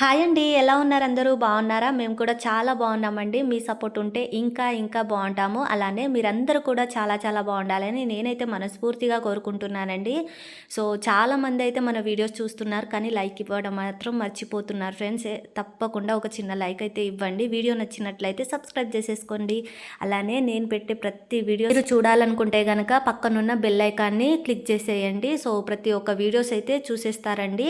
Hi అండి ఎలా ఉన్నారు అందరూ? బాగున్నారా? మేము కూడా చాలా బాగున్నామండి. మీ సపోర్ట్ ఉంటే ఇంకా ఇంకా బాగుంటాము. అలానే మీరందరూ కూడా చాలా చాలా బాగుండాలని నేనైతే మనస్ఫూర్తిగా కోరుకుంటున్నానండి. సో చాలామంది అయితే మన వీడియోస్ చూస్తున్నారు కానీ లైక్ ఇవ్వడం మాత్రం మర్చిపోతున్నారు. ఫ్రెండ్స్ తప్పకుండా ఒక చిన్న లైక్ అయితే ఇవ్వండి. వీడియో నచ్చినట్లయితే సబ్స్క్రైబ్ చేసేసుకోండి. అలానే నేను పెట్టే ప్రతి వీడియో మీరు చూడాలనుకుంటే కనుక పక్కనున్న బెల్ ఐకాన్ని క్లిక్ చేసేయండి. సో ప్రతి ఒక్క వీడియోస్ అయితే చూసేస్తారండి.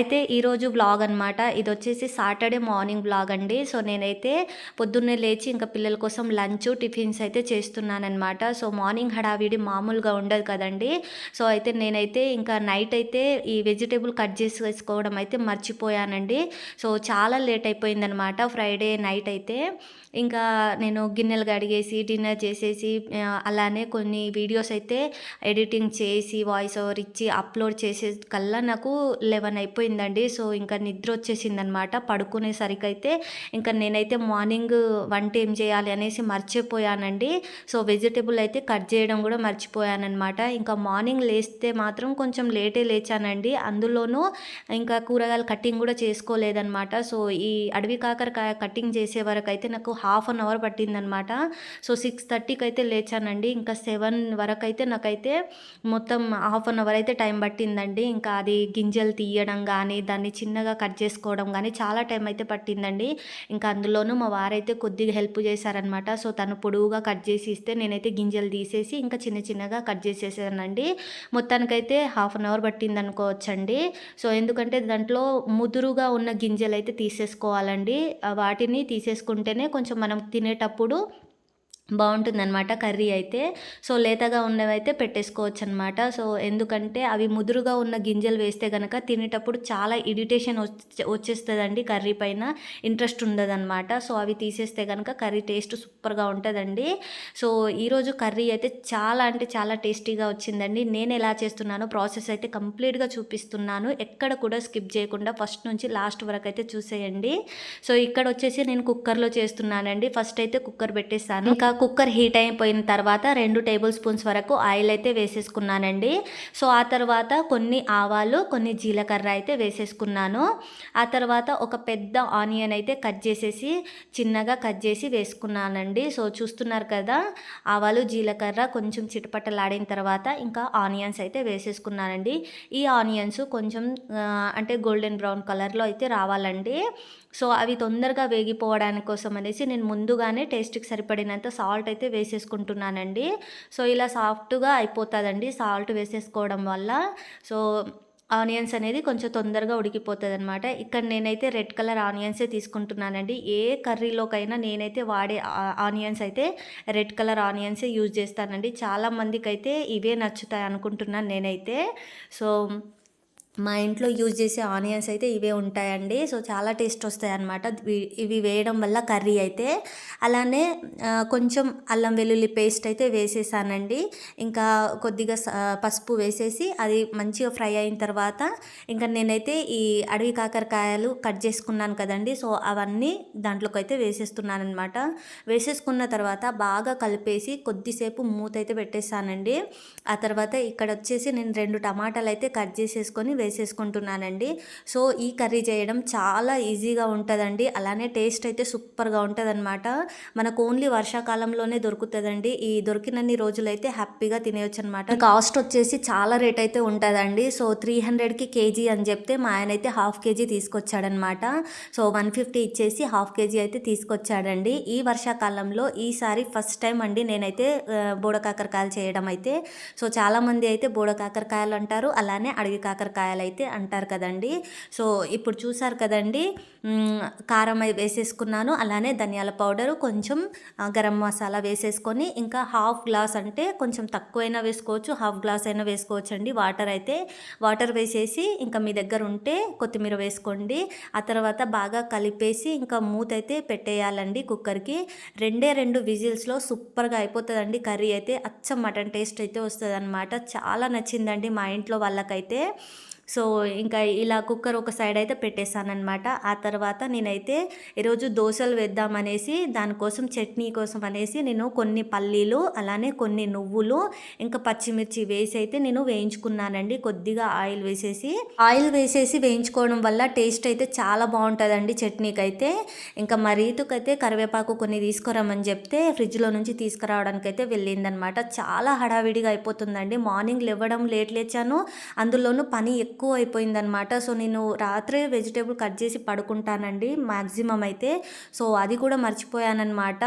అయితే ఈరోజు బ్లాగ్ అనమాట ఇది వచ్చేసి సాటర్డే మార్నింగ్ బ్లాగ్ అండి. సో నేనైతే పొద్దున్నే లేచి ఇంకా పిల్లల కోసం లంచ్ టిఫిన్స్ అయితే చేస్తున్నానమాట సో మార్నింగ్ హడావిడి మామూలుగా ఉండదు కదండి. సో అయితే నేనైతే ఇంకా నైట్ అయితే ఈ వెజిటేబుల్ కట్ చేసుకోవడం అయితే మర్చిపోయానండి. సో చాలా లేట్ అయిపోయిందనమాట ఫ్రైడే నైట్ అయితే. ఇంకా నేను గిన్నెలు కడిగేసి డిన్నర్ చేసేసి అలానే కొన్ని వీడియోస్ అయితే ఎడిటింగ్ చేసి వాయిస్ ఓవర్ ఇచ్చి అప్లోడ్ చేసే కల్లా నాకు లెవెన్ అయిపోయిందండి. సో ఇంకా నిద్ర వచ్చేసింది అనమాట పడుకునేసరికి అయితే ఇంకా నేనైతే మార్నింగ్ వంట ఏం చేయాలి అనేసి మర్చిపోయానండి. సో వెజిటేబుల్ అయితే కట్ చేయడం కూడా మర్చిపోయానమాట ఇంకా మార్నింగ్ లేస్తే మాత్రం కొంచెం లేటే లేచానండి. అందులోనూ ఇంకా కూరగాయలు కటింగ్ కూడా చేసుకోలేదనమాట సో ఈ అడవి కాకరకాయ కటింగ్ చేసే వరకు అయితే నాకు హాఫ్ అన్ అవర్ పట్టిందనమాట సో సిక్స్ థర్టీకి అయితే లేచానండి. ఇంకా సెవెన్ వరకు అయితే నాకైతే మొత్తం హాఫ్ అన్ అవర్ అయితే టైం పట్టిందండి. ఇంకా అది గింజలు తీయడం కానీ దాన్ని చిన్నగా కట్ చేసుకోవడం కానీ చాలా టైం అయితే పట్టిందండి. ఇంకా అందులోనూ మా వారైతే కొద్దిగా హెల్ప్ చేశారనమాట సో తను పొడువుగా కట్ చేసి ఇస్తే నేనైతే గింజలు తీసేసి ఇంకా చిన్న చిన్నగా కట్ చేసేసానండి. మొత్తానికైతే హాఫ్ అన్ అవర్ పట్టింది అనుకోవచ్చండి సో ఎందుకంటే దాంట్లో ముదురుగా ఉన్న గింజలు అయితే తీసేసుకోవాలండి వాటిని తీసేసుకుంటేనే కొంచెం మనం తినేటప్పుడు బాగుంటుందన్నమాట కర్రీ అయితే. సో లేతగా ఉన్నవైతే పెట్టేసుకోవచ్చు అనమాట సో ఎందుకంటే అవి ముదురుగా ఉన్న గింజలు వేస్తే కనుక తినేటప్పుడు చాలా ఇరిటేషన్ వచ్చేస్తుందండి కర్రీ పైన. ఇంట్రెస్ట్ ఉండదన్నమాట. సో అవి తీసేస్తే కనుక కర్రీ టేస్ట్ సూపర్గా ఉంటుందండి. సో ఈరోజు కర్రీ అయితే చాలా అంటే చాలా టేస్టీగా వచ్చిందండి. నేను ఎలా చేస్తున్నానో ప్రాసెస్ అయితే కంప్లీట్గా చూపిస్తున్నాను. ఎక్కడ కూడా స్కిప్ చేయకుండా ఫస్ట్ నుంచి లాస్ట్ వరకు అయితే చూసేయండి. సో ఇక్కడ వచ్చేసి నేను కుక్కర్లో చేస్తున్నానండి. ఫస్ట్ అయితే కుక్కర్ పెట్టేస్తాను. ఇంకా కుక్కర్ హీట్ అయిపోయిన తర్వాత రెండు టేబుల్ స్పూన్స్ వరకు ఆయిల్ అయితే వేసేసుకున్నానండి. సో ఆ తర్వాత కొన్ని ఆవాలు కొన్ని జీలకర్ర అయితే వేసేసుకున్నాను. ఆ తర్వాత ఒక పెద్ద ఆనియన్ అయితే కట్ చేసేసి చిన్నగా కట్ చేసి వేసుకున్నానండి. సో చూస్తున్నారు కదా ఆవాలు జీలకర్ర కొంచెం చిటపట్టలాడిన తర్వాత ఇంకా ఆనియన్స్ అయితే వేసేసుకున్నానండి. ఈ ఆనియన్స్ కొంచెం అంటే గోల్డెన్ బ్రౌన్ కలర్లో అయితే రావాలండి. సో అవి తొందరగా వేగిపోవడానికి కోసం అనేసి నేను ముందుగానే టేస్ట్కి సరిపడినంత సాల్ట్ అయితే వేసేసుకుంటున్నానండి. సో ఇలా సాఫ్ట్గా అయిపోతుందండి సాల్ట్ వేసేసుకోవడం వల్ల. సో ఆనియన్స్ అనేది కొంచెం తొందరగా ఉడికిపోతుంది అనమాట ఇక్కడ నేనైతే రెడ్ కలర్ ఆనియన్సే తీసుకుంటున్నానండి. ఏ కర్రీలోకైనా నేనైతే వాడే ఆనియన్స్ అయితే రెడ్ కలర్ ఆనియన్సే యూజ్ చేస్తానండి. చాలామందికి అయితే ఇవే నచ్చుతాయి అనుకుంటున్నాను నేనైతే. సో మా ఇంట్లో యూజ్ చేసే ఆనియన్స్ అయితే ఇవే ఉంటాయండి. సో చాలా టేస్ట్ వస్తాయి అన్నమాట ఇవి వేయడం వల్ల కర్రీ అయితే. అలానే కొంచెం అల్లం వెల్లుల్లి పేస్ట్ అయితే వేసేసానండి. ఇంకా కొద్దిగా పసుపు వేసేసి అది మంచిగా ఫ్రై అయిన తర్వాత ఇంకా నేనైతే ఈ అడవి కాకరకాయలు కట్ చేసుకున్నాను కదండి. సో అవన్నీ దాంట్లోకి అయితే వేసేస్తున్నాను అనమాట వేసేసుకున్న తర్వాత బాగా కలిపేసి కొద్దిసేపు మూత అయితే పెట్టేసానండి. ఆ తర్వాత ఇక్కడ వచ్చేసి నేను రెండు టమాటాలు అయితే కట్ చేసేసుకొని వేసేసుకుంటున్నానండి. సో ఈ కర్రీ చేయడం చాలా ఈజీగా ఉంటుందండి. అలానే టేస్ట్ అయితే సూపర్గా ఉంటుందన్నమాట. మనకు ఓన్లీ వర్షాకాలంలోనే దొరుకుతుందండి. ఈ దొరికినన్ని రోజులైతే హ్యాపీగా తినేయచ్చు అనమాట కాస్ట్ వచ్చేసి చాలా రేట్ అయితే ఉంటుందండి. సో త్రీ హండ్రెడ్కి కేజీ అని చెప్తే మా ఆయన అయితే హాఫ్ కేజీ తీసుకొచ్చాడనమాట సో వన్ ఫిఫ్టీ ఇచ్చేసి హాఫ్ కేజీ అయితే తీసుకొచ్చాడండి. ఈ వర్షాకాలంలో ఈసారి ఫస్ట్ టైం అండి నేనైతే బోడకాకరకాయలు చేయడం అయితే. సో చాలామంది అయితే బోడకాకరకాయలు అంటారు. అలానే అడవి కాకరకాయలు అయితే అంటారు కదండి. సో ఇప్పుడు చూసారు కదండి కారం వేసేసుకున్నాను. అలానే ధనియాల పౌడరు కొంచెం గరం మసాలా వేసేసుకొని ఇంకా హాఫ్ గ్లాస్ అంటే కొంచెం తక్కువైనా వేసుకోవచ్చు హాఫ్ గ్లాస్ అయినా వేసుకోవచ్చు అండి వాటర్ అయితే వాటర్ వేసేసి ఇంకా మీ దగ్గర ఉంటే కొత్తిమీర వేసుకోండి. ఆ తర్వాత బాగా కలిపేసి ఇంకా మూత అయితే పెట్టేయాలండి కుక్కర్కి. రెండే రెండు విజిల్స్లో సూపర్గా అయిపోతుందండి కర్రీ అయితే. అచ్చం మటన్ టేస్ట్ అయితే వస్తుంది అనమాట చాలా నచ్చిందండి మా ఇంట్లో వాళ్ళకైతే. సో ఇంకా ఇలా కుక్కర్ ఒక సైడ్ అయితే పెట్టేశానమాట ఆ తర్వాత నేనైతే ఈరోజు దోశలు వేద్దామనేసి దానికోసం చట్నీ కోసం అనేసి నేను కొన్ని పల్లీలు అలానే కొన్ని నువ్వులు ఇంకా పచ్చిమిర్చి వేసి అయితే నేను వేయించుకున్నానండి. కొద్దిగా ఆయిల్ వేసేసి ఆయిల్ వేసేసి వేయించుకోవడం వల్ల టేస్ట్ అయితే చాలా బాగుంటుందండి చట్నీకి అయితే ఇంకా మరీతుకైతే కరివేపాకు కొన్ని తీసుకురామని చెప్తే ఫ్రిడ్జ్లో నుంచి తీసుకురావడానికి అయితే వెళ్ళిందనమాట చాలా హడావిడిగా అయిపోతుందండి. మార్నింగ్ లేవడం లేట్ లేచాను. అందులోనూ పని ఎక్కువ ఎక్కువ అయిపోయిందనమాట సో నేను రాత్రే వెజిటేబుల్ కట్ చేసి పడుకుంటానండి మ్యాక్సిమం అయితే. సో అది కూడా మర్చిపోయానమాట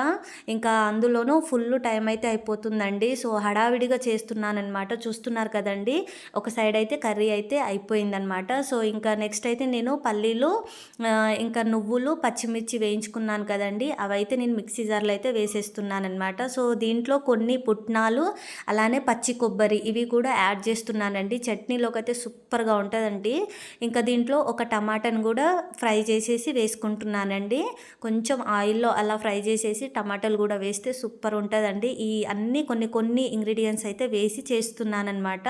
ఇంకా అందులోనూ ఫుల్ టైం అయితే అయిపోతుందండి. సో హడావిడిగా చేస్తున్నానమాట చూస్తున్నారు కదండి ఒక సైడ్ అయితే కర్రీ అయితే అయిపోయిందనమాట సో ఇంకా నెక్స్ట్ అయితే నేను పల్లీలు ఇంకా నువ్వులు పచ్చిమిర్చి వేయించుకున్నాను కదండి. అవైతే నేను మిక్సీ జార్లో అయితే వేసేస్తున్నానమాట సో దీంట్లో కొన్ని పుట్నాలు అలానే పచ్చి కొబ్బరి ఇవి కూడా యాడ్ చేస్తున్నానండి. చట్నీలోకి అయితే సూపర్గా ఉంటుందండి ఇంకా దీంట్లో ఒక టమాటాను కూడా ఫ్రై చేసేసి వేసుకుంటున్నానండి. కొంచెం ఆయిల్లో అలా ఫ్రై చేసేసి టమాటాలు కూడా వేస్తే సూపర్ ఉంటుందండి. ఈ అన్ని కొన్ని కొన్ని ఇంగ్రీడియంట్స్ అయితే వేసి చేస్తున్నానమాట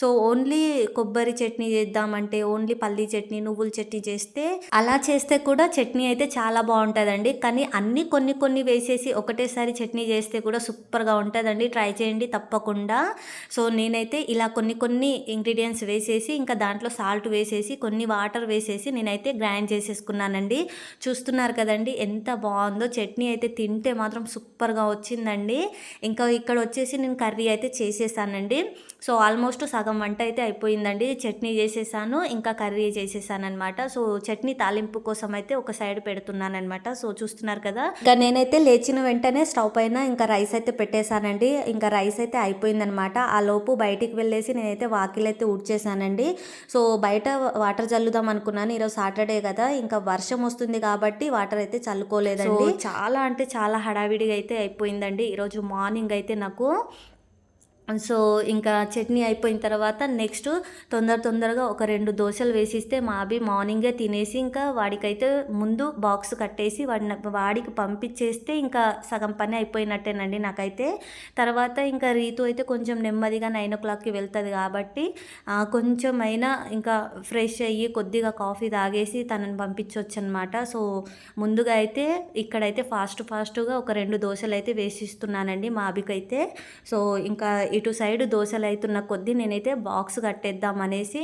సో ఓన్లీ కొబ్బరి చట్నీ చేద్దామంటే ఓన్లీ పల్లీ చట్నీ నువ్వుల చట్నీ చేస్తే అలా చేస్తే కూడా చట్నీ అయితే చాలా బాగుంటుందండి. కానీ అన్ని కొన్ని కొన్ని వేసేసి ఒకటేసారి చట్నీ చేస్తే కూడా సూపర్గా ఉంటుందండి. ట్రై చేయండి తప్పకుండా. సో నేనైతే ఇలా కొన్ని కొన్ని ఇంగ్రీడియంట్స్ వేసేసి ఇంకా దాంట్లో సాల్ట్ వేసేసి కొన్ని వాటర్ వేసేసి నేనైతే గ్రైండ్ చేసేసుకున్నానండి. చూస్తున్నారు కదండి ఎంత బాగుందో. చట్నీ అయితే తింటే మాత్రం సూపర్గా వచ్చిందండి. ఇంకా ఇక్కడ వచ్చేసి నేను కర్రీ అయితే చేసేసానండి. సో ఆల్మోస్ట్ సగం వంట అయితే అయిపోయిందండి. చట్నీ చేసేసాను ఇంకా కర్రీ చేసేసానమాట సో చట్నీ తాలింపు కోసం అయితే ఒక సైడ్ పెడుతున్నాను అనమాట సో చూస్తున్నారు కదా. ఇంకా నేనైతే లేచిన వెంటనే స్టవ్ పైన ఇంకా రైస్ అయితే పెట్టేశానండి. ఇంకా రైస్ అయితే అయిపోయిందనమాట ఆ లోపు బయటికి వెళ్ళేసి నేనైతే వాకిలైతే ఊడ్చేసానండి. సో బయట వాటర్ చల్లుదాం అనుకున్నాను. ఈరోజు సాటర్డే కదా ఇంకా వర్షం వస్తుంది కాబట్టి వాటర్ అయితే చల్లుకోలేదండి. చాలా అంటే చాలా హడావిడిగా అయితే అయిపోయిందండి. ఈరోజు మార్నింగ్ అయితే నాకు సో ఇంకా చట్నీ అయిపోయిన తర్వాత నెక్స్ట్ తొందర తొందరగా ఒక రెండు దోశలు వేసిస్తే మా అభి మార్నింగే తినేసి ఇంకా వాడికైతే ముందు బాక్స్ కట్టేసి వాడిని వాడికి పంపించేస్తే ఇంకా సగం పని అయిపోయినట్టేనండి నాకైతే. తర్వాత ఇంకా రీతు అయితే కొంచెం నెమ్మదిగా నైన్ ఓ క్లాక్కి వెళ్తుంది కాబట్టి కొంచెం అయినా ఇంకా ఫ్రెష్ అయ్యి కొద్దిగా కాఫీ తాగేసి తనని పంపించవచ్చు అనమాట సో ముందుగా అయితే ఇక్కడైతే ఫాస్ట్ ఫాస్ట్గా ఒక రెండు దోశలు అయితే వేసిస్తున్నానండి మా అభికైతే. సో ఇంకా ఇటు సైడ్ దోశలు అవుతున్న కొద్దీ నేనైతే బాక్స్ కట్టేద్దాం అనేసి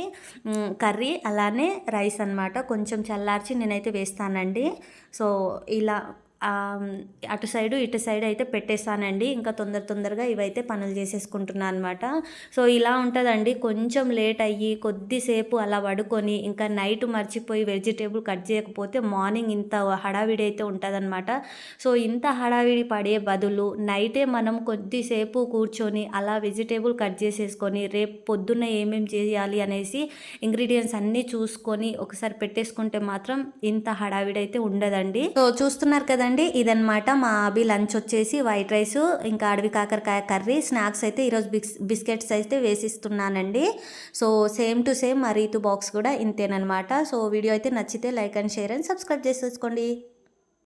కర్రీ అలానే రైస్ అనమాట కొంచెం చల్లార్చి నేనైతే వేస్తానండి. సో ఇలా అటు సైడు ఇటు సైడ్ అయితే పెట్టేస్తానండి. ఇంకా తొందర తొందరగా ఇవైతే పనులు చేసేసుకుంటున్నాను అనమాట సో ఇలా ఉంటుందండి. కొంచెం లేట్ అయ్యి కొద్దిసేపు అలా పడుకొని ఇంకా నైట్ మర్చిపోయి వెజిటేబుల్ కట్ చేయకపోతే మార్నింగ్ ఇంత హడావిడి అయితే ఉంటుందన్నమాట. సో ఇంత హడావిడి పడే బదులు నైటే మనం కొద్దిసేపు కూర్చొని అలా వెజిటేబుల్ కట్ చేసేసుకొని రేపు పొద్దున్న ఏమేమి చేయాలి అనేసి ఇంగ్రీడియంట్స్ అన్నీ చూసుకొని ఒకసారి పెట్టేసుకుంటే మాత్రం ఇంత హడావిడి అయితే ఉండదండి. సో చూస్తున్నారు కదా కదండి అండి ఇదనమాట మా అభి లంచ్ వచ్చేసి వైట్ రైస్ ఇంకా అడవి కాకరకాయ కర్రీ స్నాక్స్ అయితే ఈరోజు బిస్ బిస్కెట్స్ అయితే వేసిస్తున్నానండి. సో సేమ్ టు సేమ్ మా రీతు బాక్స్ కూడా ఇంతేనమాట సో వీడియో అయితే నచ్చితే like and share and subscribe చేసేసుకోండి.